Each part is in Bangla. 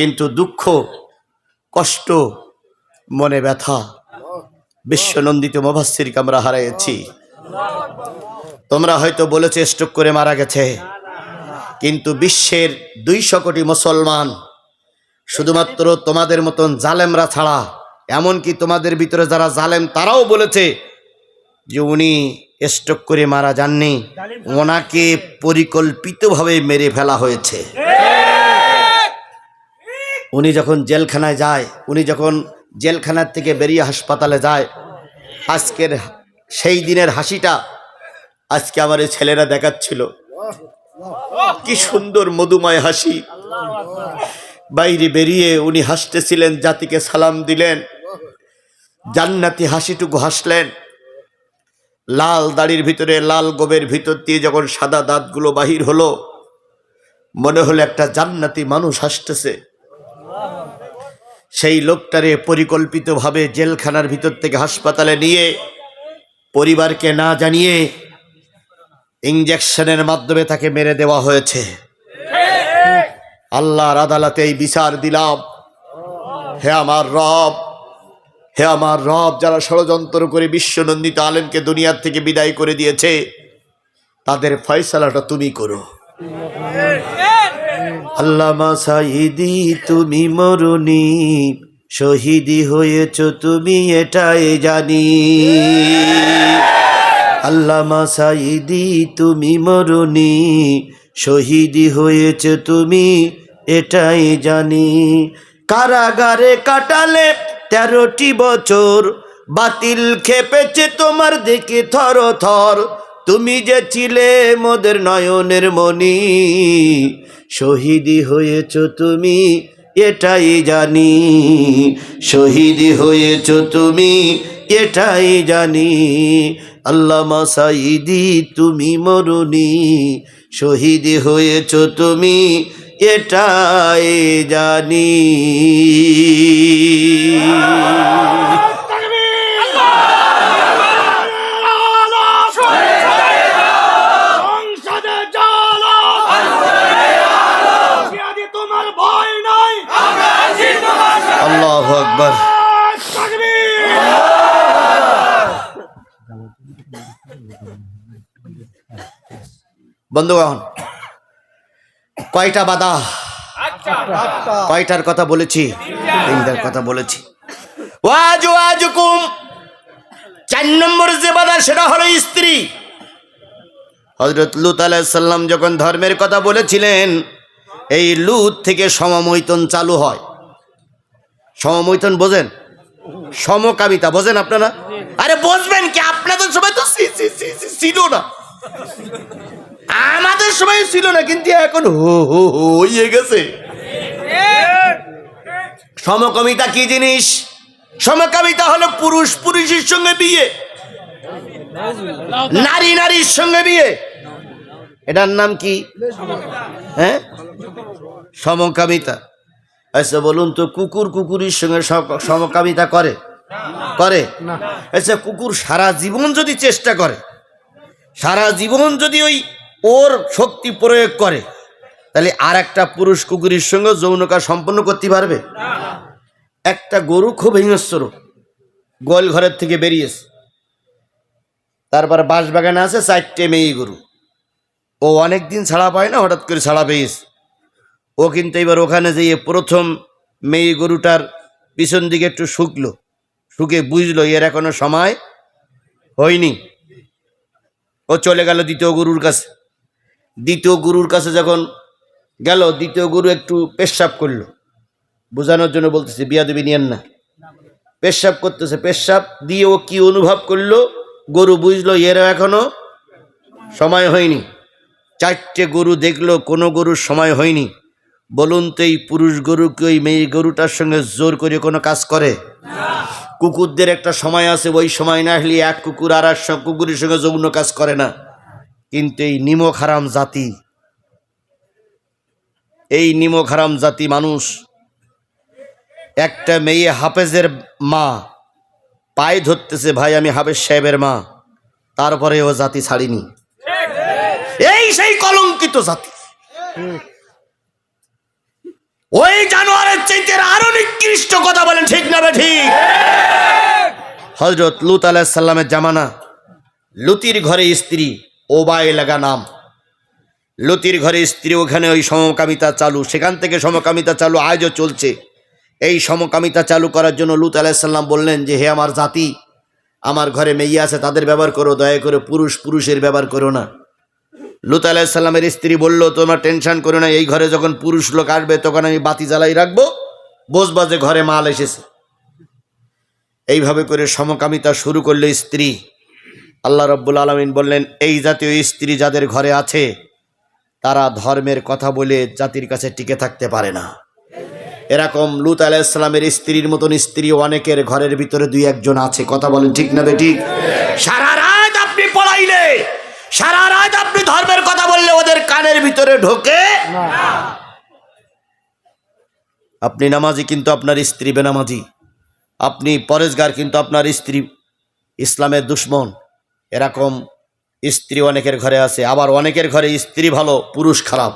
কিন্তু দুঃখ, কষ্ট, মনে ব্যথা, বিশ্বনন্দিত মোভাস্সিরকে আমরা হারিয়েছি তোমরা হয়তো বলেছে, স্ট্রোক করে মারা গেছে। কিন্তু বিশ্বের দুইশো কোটি মুসলমান, শুধুমাত্র তোমাদের মতন জালেমরা ছাড়া, এমনকি তোমাদের ভিতরে যারা জালেম, তারাও বলেছে যে উনি স্ট্রোক করে মারা যাননি। ওনাকে পরিকল্পিতভাবে মেরে ফেলা হয়েছে। উনি যখন জেলখানায় যায়, উনি যখন জেলখানার থেকে বেরিয়ে হাসপাতালে যায়, আজকের সেই দিনের হাসিটা আজকে আমার এই ছেলেরা দেখাচ্ছিল। কি সুন্দর মধুময় হাসি। বাইরে বেরিয়ে উনি হাসতেছিলেন, জাতিকে সালাম দিলেন, জান্নাতি হাসিটুকু হাসলেন। লাল দাড়ির ভিতরে, লাল গোবের ভিতর দিয়ে যখন সাদা দাঁতগুলো বাহির হলো, মনে হলো একটা জান্নাতি মানুষ হাসতেছে। সেই লোকটারে পরিকল্পিতভাবে জেলখানার ভিতর থেকে হাসপাতালে নিয়ে পরিবারকে না জানিয়ে ইঞ্জেকশনের মাধ্যমে তাকে মেরে দেওয়া হয়েছে। আল্লাহর আদালতে এই বিচার দিলাম। হে আমার রব, হে আমার রব, যারা ষড়যন্ত্র করে বিশ্বনন্দিত আলেমকে দুনিয়ার থেকে বিদায় করে দিয়েছে, তাদের ফয়সালাটা তুমি করো। আল্লামা সাইদি তুমি মরুনি শহীদি হয়েছ তুমি, এটাই জানি। আল্লামা সাইদি তুমি মরুনি শহীদি হয়েছ তুমি, এটাই জানি। কারাগারে কাটালে তেরোটি বছর, বাতিল খেপেছে তোমার দিকে থর থর তুমি যে ছিলে মোদের নয়নের মণি, শহীদি হয়েছ তুমি, এটাই জানি। শহীদি হয়েছ তুমি, এটাই জানি। আল্লামা সাইদি তুমি মরুনি, শহীদি হয়েছ তুমি, এটাই জানি সংসদে জ্বালা জিহাদি তোমার ভয় নাই আল্লাহ আকবর। বন্ধুগণ, কয়টা বাধা? কয়টার কথা বলেছি? তিনটার কথা বলেছি। ওয়াজ ওয়াজুকুম। চার নম্বর যে বাধা, সেটা হলো স্ত্রী। হজরত লুত আলাইসাল্লাম যখন ধর্মের কথা বলেছিলেন, এই লুত থেকে সমমৈতন চালু হয়। সমমৈতন বোঝেন? সমকামিতা বোঝেন আপনারা? আরে বসবেন কি? আপনাদের সময় তো ছিল না। আমাদের সময় ছিল না, কিন্তু এখন হয়ে গেছে। সমকামিতা কি জিনিস? সমকামিতা হলো পুরুষ পুরুষের সঙ্গে বিয়ে। নারী নারীর সঙ্গে বিয়ে। এটার নাম কি? হ্যাঁ? সমকামিতা। আচ্ছা বলুন তো কুকুর কুকুরের সঙ্গে সমকামিতা করে? করে? আচ্ছা কুকুর সারা জীবন যদি চেষ্টা করে সারা জীবন যদি ওই ওর শক্তি প্রয়োগ করে তাহলে আর একটা পুরুষ কুকুরের সঙ্গে যৌনকা সম্পন্ন করতে পারবে? একটা গরু খুব হিংস্র গোয়াল ঘরের থেকে বেরিয়েছে। তারপর বাঁশবাগানে আছে চারটে মেয়ে গরু। ও অনেক দিন ছাড়া পায় না হঠাৎ করে ছাড়া পেয়েছে। ও কিন্তু এবার ওখানে যেয়ে প্রথম মেয়ে গরুটার পিছন দিকে একটু শুকলো। শুকে বুঝলো, এর এখনও সময় হয়নি। ও চলে গেল দ্বিতীয় গরুর কাছে। দ্বিতীয় গরুর কাছে যখন গেল, দ্বিতীয় গরু একটু পেশাব করল। বোঝানোর জন্য বলতেছে বিয়া দেবী নিয়েন না। পেশাব করতেছে, পেশাব দিয়ে ও কি অনুভব করল? গরু বুঝলো এরও এখনও সময় হয়নি। চারটে গরু দেখল, কোনো গরুর সময় হয়নি। বলুন তো এই পুরুষ গরুকে ওই মেয়ে গরুটার সঙ্গে জোর করে কোনো কাজ করে? কুকুরদের একটা সময় আছে, ওই সময় না হলে এক কুকুর আর এক কুকুরের সঙ্গে যৌন কাজ করে না। কিন্তু এই নিমক হারাম জাতি, এই নিমক হারাম জাতি মানুষ, একটা মেয়ে হাফেজের মা, পায়ে ধরতেছে, ভাই, আমি হাফেজ সাহেবের মা। তারপরে ও জাতি ছাড়িনি। এই সেই কলঙ্কিত জাতি। ওই জানোয়ারের নিকৃষ্ট কথা বলেন, ঠিক না বে ঠিক? হজরত লুত আলাহিসাল্লামের জামানা, লুতির ঘরে স্ত্রী ওবায় লাগা নাম। লুতির ঘরে স্ত্রী ওখানে ওই সমকামিতা চালু, সেখান থেকে সমকামিতা চালু আজও চলছে। এই সমকামিতা চালু করার জন্য লুত আলাইসাল্লাম বললেন যে, হে আমার জাতি, আমার ঘরে মেয়ে আছে, তাদের ব্যবহার করো, দয়া করে পুরুষ পুরুষের ব্যবহার করো না। লুত আলাইসাল্লামের স্ত্রী বলল, তোমার টেনশন করো না, এই ঘরে যখন পুরুষ লোক আসবে, তখন আমি বাতি জ্বালাই রাখব। বসবা যে ঘরে মাল এসেছে। এইভাবে করে সমকামিতা শুরু করল স্ত্রী। আল্লাহ রব্বুল আলমিন বললেন, এই জাতীয় স্ত্রী যাদের ঘরে আছে, তারা ধর্মের কথা বলে জাতির কাছে টিকে থাকতে পারে না। এরকম লুত আলাইসালামের স্ত্রীর মতন স্ত্রী অনেকের ঘরের ভিতরে দুই একজন আছে। কথা বলেন ঠিক না বেঠিক সারা রাত আপনি পড়াইলে, সারা রাত ধর্মের কথা বললে ওদের কানের ভিতরে ঢোকে। আপনি নামাজি কিন্তু আপনার স্ত্রী বেনামাজি। আপনি পরেশগার কিন্তু আপনার স্ত্রী ইসলামের দুশ্মন। এরকম স্ত্রী অনেকের ঘরে আছে আবার অনেকের ঘরে স্ত্রী ভালো পুরুষ খারাপ।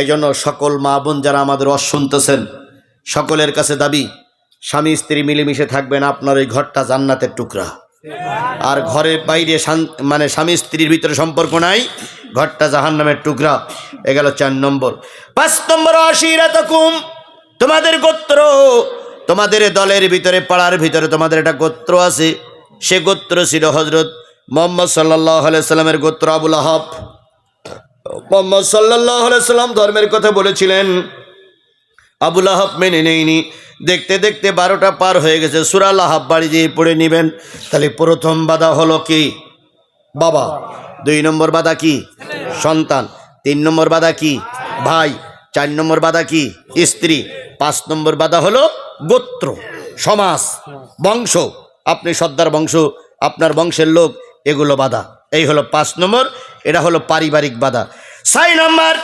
এই জন্য সকল মা বোন যারা আমাদের অস শুনতেছেন সকলের কাছে দাবি স্বামী স্ত্রী মিলেমিশে থাকবেন আপনার ওই ঘরটা জান্নাতের টুকরা। আর ঘরের বাইরে মানে স্বামী স্ত্রীর ভিতরে সম্পর্ক নাই, ঘরটা জাহান নামের টুকরা। এ গেল চার নম্বর। পাঁচ নম্বর অশিরাতকুম তোমাদের গোত্র। তোমাদের দলের ভিতরে, পাড়ার ভিতরে তোমাদের একটা গোত্র আছে। সে গোত্র ছিল হজরত মোহাম্মদ সাল্লাহ সাল্লামের গোত্র আবুল আহাব। মোহাম্মদ সাল্লাহ সাল্লাম ধর্মের কথা বলেছিলেন। আবুল আহাব মেনে নেয়নি। দেখতে দেখতে বারোটা পার হয়ে গেছে। সুরাল আহাব বাড়ি যেয়ে পড়ে নেবেন। তাহলে প্রথম বাধা হলো কি? বাবা। দুই নম্বর বাধা কি? সন্তান। তিন নম্বর বাধা কি? ভাই। চার নম্বর বাধা কি? স্ত্রী। পাঁচ নম্বর বাধা হলো গোত্র। সমাজ। বংশ। আপনি সর্দার বংশ, আপনার বংশের লোক, এগুলো বাধা। এই হলো পাঁচ নম্বর, এটা হলো পারিবারিক বাধা। ছয় নম্বর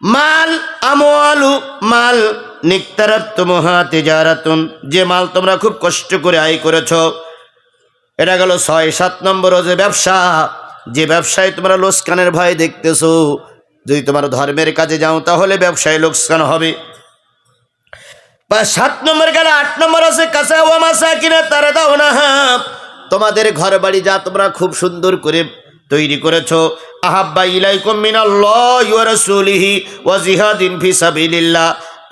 মাল আমলু মাল নিক্তারাত্ম মহা তেজারাতুন যে মাল তোমরা খুব কষ্ট করে আয় করেছ। এটা গেল ছয়, সাত নম্বর যে ব্যবসা। যে ব্যবসায় তোমরা লোকসানের ভয় দেখতেছো, যদি তোমার ধর্মের কাজে যাও, তাহলে ব্যবসায় লোকসান হবে। সাত নম্বর গেল, আট নম্বর আছে কাঁচা মাসা কিনা তারা দাও না তোমাদের ঘর বাড়ি যা তোমরা খুব সুন্দর করে তৈরি করেছ। আহাব্বা ইলাইকুম মিনাল্লাহি ওয়া জিহাদিন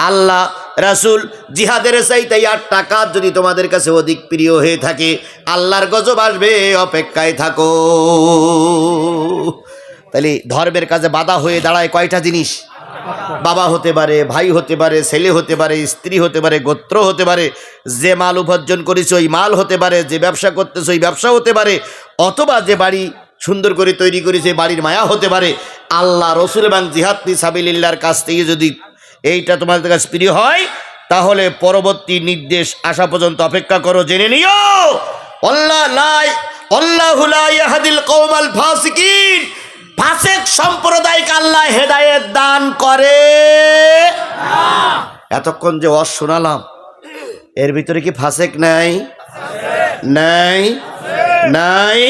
আল্লাহ, রাসূল, জিহাদের চাইতে আর টাকা যদি তোমাদের কাছে অধিক প্রিয় হয়ে থাকে, আল্লাহর গজব আসবে, অপেক্ষায় থাকো। তাহলে ধর্মের কাজে বাধা হয়ে দাঁড়ায় কয়টা জিনিস? বাবা হতে পারে, ভাই হতে পারে, ছেলে হতে পারে, স্ত্রী হতে পারে, গোত্র হতে পারে, যে মাল উপার্জন করেছে ওই মাল হতে পারে, যে ব্যবসা করতেছে ওই ব্যবসা হতে পারে, অথবা যে বাড়ি সুন্দর করে তৈরি করেছে বাড়ির মায়া হতে পারে, আল্লাহ রসুল এবং জিহাদ সাবিল্লার কাছ থেকে যদি এইটা তোমাদের কাছে প্রিয় হয়, তাহলে পরবর্তী নির্দেশ আসা পর্যন্ত অপেক্ষা করো, জেনে নিও। ফাসেক সম্প্রদায়কে আল্লাহ হেদায়েত দান করে। এতক্ষণ যে অস শোনালাম, এর ভিতরে কি ফাসেক নাই? নাই? নাই?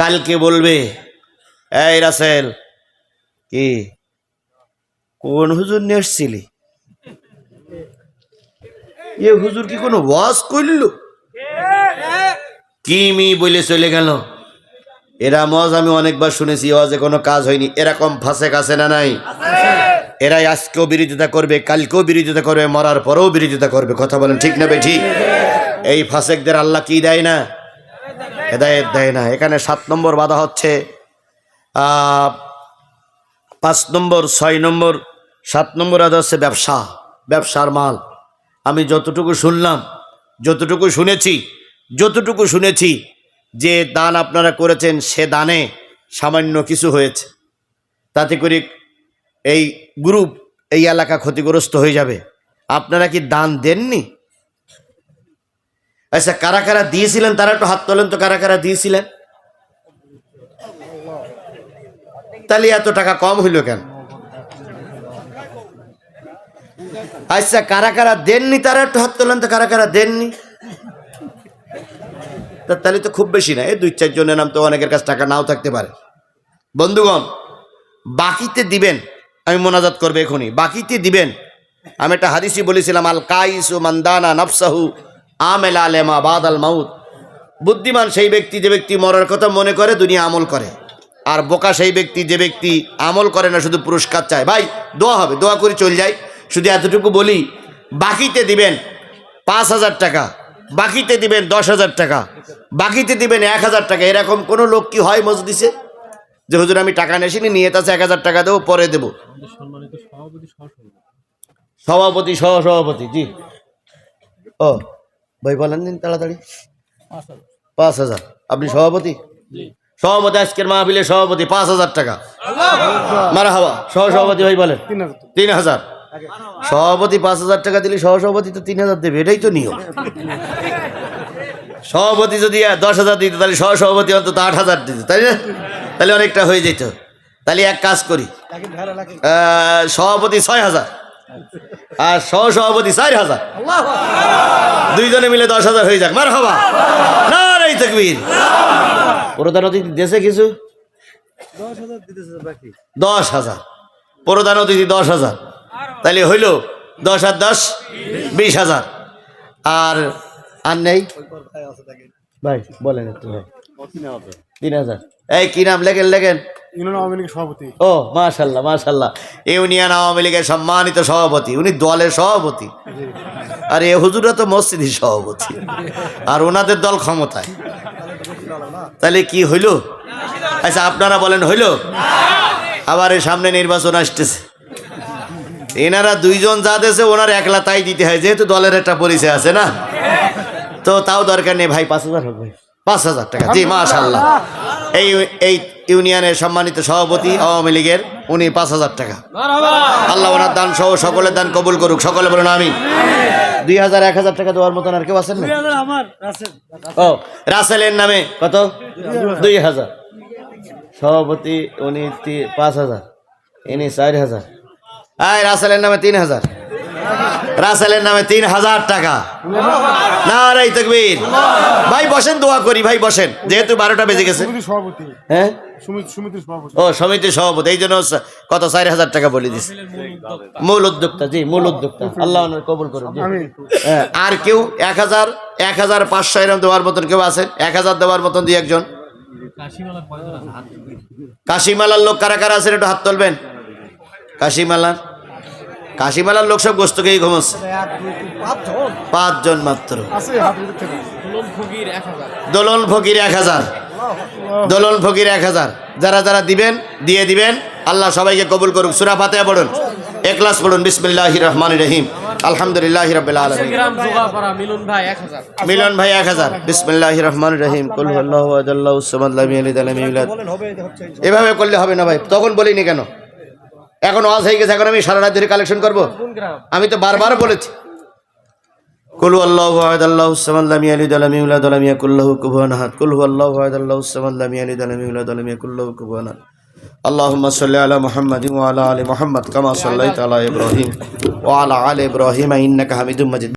কালকে বলবে, এই রাসেল, কি? কোন হুজুর নিয়ে এসছিলি এ হুজুর কি কোনো ওয়াজ করল কি মি বলে চলে গেল? এরা মজ আমি অনেকবার শুনেছি, ওয়াজে কোনো কাজ হয়নি। এরকম ফাঁসেক আছে না নাই? এরাই আজকেও বিরোধিতা করবে, কালকেও বিরোধিতা করবে, মরার পরেও বিরোধিতা করবে। কথা বলেন ঠিক না বেঠি এই ফাঁসেকদের আল্লাহ কি দেয় না? হেদায়েত দেয় না। এখানে সাত নম্বর বাধা হচ্ছে পাঁচ নম্বর, ছয় নম্বর, সাত নম্বর বাধা হচ্ছে ব্যবসা, ব্যবসার মাল। আমি যতটুকু শুনলাম, যতটুকু শুনেছি যতটুকু শুনেছি যে দান আপনারা করেছেন, সে দানে সামান্য কিছু হয়েছে। তাতে করে এই গ্রুপ, এই এলাকা ক্ষতিগ্রস্ত হয়ে যাবে। আপনারা কি দান দেননি? আচ্ছা কারা কারা দিয়েছিলেন? তারা একটু হাত তোলেন তো, কারা কারা দিয়েছিলেন? তাহলে এত টাকা কম হইল কেন? আচ্ছা কারা কারা দেননি? তারা একটু হাত তোলেন তো, কারা কারা দেননি? তাহলে তো খুব বেশি না, এই দুই চারজনের নাম তো অনেকের কাছে টাকা নাও থাকতে পারে। বন্ধুগণ, বাকিতে দিবেন, আমি মোনাজাত করব এখনই। বাকিতে দিবেন, আমি একটা হাদিসি বলেছিলাম, আল কাইসু মান্দানা নফসাহু আমেল আলেমা বাদ আল মাউত। বুদ্ধিমান সেই ব্যক্তি যে ব্যক্তি মরার কথা মনে করে, দুনিয়া আমল করে। আর বোকা সেই ব্যক্তি যে ব্যক্তি আমল করে না, শুধু পুরস্কার চায়। ভাই, দোয়া হবে, দোয়া করে চল যাই। শুধু এতটুকু বলি, বাকিতে দিবেন পাঁচ হাজার টাকা, বাকিতে দিবেন দশ হাজার টাকা, বাকিতে দিবেন এক হাজার টাকা। এরকম কোনো লোক কি হয় মসজিদে যে, হুজুর, আমি টাকা নেসিনি নিয়ে তাছে এক হাজার টাকা দেবো, পরে দেবো। সভাপতি সহ সভাপতি জি। ও ভাই বলেন দিন তাড়াতাড়ি। পাঁচ হাজার। আপনি সভাপতি? সভাপতি আজকের মাহফিলের সভাপতি পাঁচ হাজার টাকা। মারা হাওয়া সহ সভাপতি ভাই বলেন। তিন হাজার। সভাপতি পাঁচ হাজার টাকা দিলে সহ সভাপতি তো তিন হাজার দেবে এটাই তো নিয়ম। সভাপতি যদি দশ হাজার দিত তাহলে সহ সভাপতি অন্তত আট হাজার দিত তাই না? তাহলে অনেকটা হয়ে যেত। তাহলে এক কাজ করি। সভাপতি ছয় হাজার। আর সহ সভাপতি চার হাজার। দুইজনে মিলে দশ হাজার হয়ে যাক। মার হবা না রে তকবীর। প্রধান অতিথি দেশে কিছু? দশ হাজার। প্রধান অতিথি দশ হাজার। তাহলে হইল দশ আর দশ বিশ হাজার। আর আর নেই? ভাই বলেন একটু ভাই। তিন হাজার। এই কি নাম? লেখেন লেখেন। ইউনিয়ন আওয়ামী লীগের সভাপতি। ও মাশাল্লাহ মাশাল্লাহ। ইউনিয়ন আওয়ামী লীগের সম্মানিত সভাপতি উনি দলের সভাপতি। আর এ হুজুরা তো মসজিদের সভাপতি। আর ওনাদের দল ক্ষমতায়। তাহলে কি হইল? আচ্ছা আপনারা বলেন হইল? আবার এর সামনে নির্বাচন আসতেছে। এনারা দুইজন যা দেশে ওনার একলা তাই দিতে হয় যেহেতু দলের একটা পরিচয় আছে না? তো তাও দরকার নেই ভাই পাঁচ হাজার হোক ভাই পাঁচ হাজার টাকা। জি মাশাল্লাহ এই এই ইউনিয়নের সম্মানিত সভাপতি আওয়ামী লীগের উনি পাঁচ হাজার টাকা। আল্লাহ ওনার দান সহ সকলের দান কবুল করুক। সকলে বলুন আমি দুই হাজার এক হাজার টাকা দেওয়ার মতন আর কেউ আছেন না? ও রাসেলের নামে কত? দুই হাজার। সভাপতি উনি পাঁচ হাজার। ইনি চার হাজার। আয় রাসেলের নামে তিন হাজার। রাসেলের নামে তিন হাজার টাকা। না রে তকবীর। ভাই বসেন দোয়া করি ভাই বসেন। যেহেতু বারোটা বেজে গেছে। হ্যাঁ? সমিতি ও সমিতির সভাপতি। এই জন্য কত? চার হাজার টাকা বলে দিছে। মূল উদ্যোক্তা জি মূল উদ্যোক্তা। আল্লাহ কবুল করুন হ্যাঁ, আর কেউ এক হাজার এক হাজার পাঁচশো এরম দেওয়ার মতন কেউ আছেন? এক হাজার দেওয়ার মতন দিয়ে একজন? কাশিমালার লোক কারা কারা আছেন? একটু হাত তুলবেন। কাশিমালার? কাশিমালার লোক সব গোস্তকেই ঘুমাচ্ছে। পাঁচজন মাত্র। দোলন ফকির এক হাজার। দোলন ফকির এক হাজার। যারা যারা দিবেন দিয়ে দিবেন। আল্লাহ সবাইকে কবুল করুক। সুরা ফাতেহা পড়ুন। একলাস পড়ুন। বিসমিল্লাহ রহমান রহিম। আলহামদুলিল্লাহ রবিল আলমিন। গ্রাম মিলন ভাই এক হাজার। বিসমিল্লাহ রহমান রহিম। কুল হুয়াল্লাহু আহাদ, আল্লাহু সামাদ, লাম ইয়ালিদ ওয়া ইউলাদ। এভাবে করলে হবে না ভাই। তখন বলিনি কেন? এখন ওয়াজ হয়ে গেছে এখন আমি সারা রাত ধরে কালেকশন করবো আমি তো বারবার বলেছি কুল আল্লাহু আহাদ আল্লাহু সামাদ লাম ইয়ালিদ ওয়া লাম ইউলাদ ওয়া লাম ইয়াকুল লাহু কুফুয়ান আহাদ কুল হুয়াল্লাহু আহাদ আল্লাহু সামাদ লাম ইয়ালিদ ওয়া লাম ইউলাদ ওয়া লাম ইয়াকুল লাহু কুফুয়ান আহাদ اللهم صل على محمد وعلى ال محمد كما صليت على ابراهيم وعلى ال ابراهيم انك حميد مجيد